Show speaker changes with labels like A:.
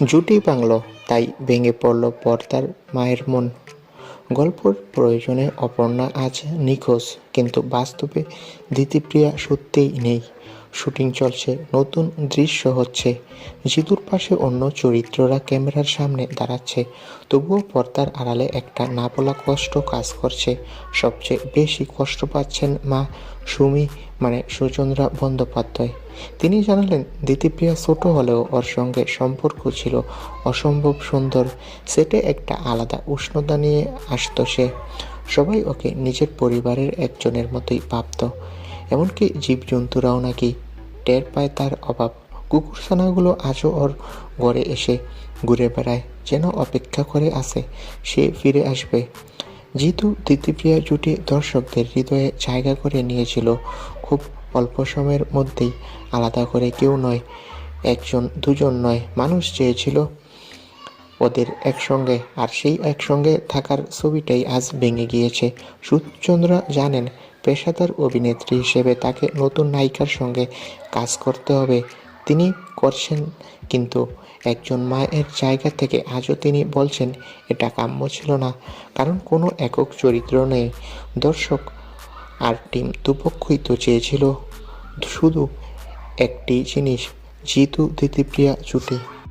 A: জুটি বাংলো তাই ভেঙে পড়ল পর্দার মায়ের মন। গল্পর প্রয়োজনে অপর্ণা আজ নিখোঁজ, কিন্তু বাস্তবে দিতিপ্রিয়া সত্যিই নেই। শুটিং চলছে, নতুন দৃশ্য হচ্ছে। জিতুর পাশে অন্য চরিত্ররা ক্যামেরার সামনে দাঁড়াচ্ছে, তবুও পর্দার আড়ালে একটা না বলা কষ্ট কাজ করছে। সবচেয়ে বেশি কষ্ট পাচ্ছেন মা সুমি মানে সুচন্দ্রা বন্দ্যোপাধ্যায়। তিনি জানালেন, দিতিপ্রিয়া ছোট হলেও ওর সঙ্গে সম্পর্ক ছিল অসম্ভব সুন্দর। সেটে একটা আলাদা উষ্ণতা নিয়ে আসতো সে। সবাই ওকে নিজের পরিবারের একজনের মতোই ভাবত। এমনকি জীবজন্তুরাও নাকি টের পায় তার অভাব। কুকুরছানাগুলো আজও ওর ঘরে এসে ঘুরে বেড়ায়, যেন অপেক্ষা করে আছে। সে ফিরে আসবে। জিতু দিতিপ্রিয়া জুটি দর্শকদের হৃদয়ে জায়গা করে নিয়েছিল। খুব অল্প সময়ের মধ্যেই আলাদা করে কেউ নয়, একজন, দুজন নয়, মানুষ চেয়েছিল ওদের একসঙ্গে। আর সেই একসঙ্গে থাকার ছবিটাই আজ ভেঙে গিয়েছে। সুচন্দ্রা জানেন পেশাদার অভিনেত্রী হিসেবে তাকে নতুন নায়িকার সঙ্গে কাজ করতে হবে। তিনি করছেন কিন্তু একজন মায়ের জায়গা থেকে আজও তিনি বলছেন, এটা কাম্য ছিল না, কারণ কোনো একক চরিত্র নেই। দর্শক আর টিম দুপক্ষই তো চেয়েছিল শুধু একটি জিনিস, জিতু দিতিপ্রিয়া জুটি।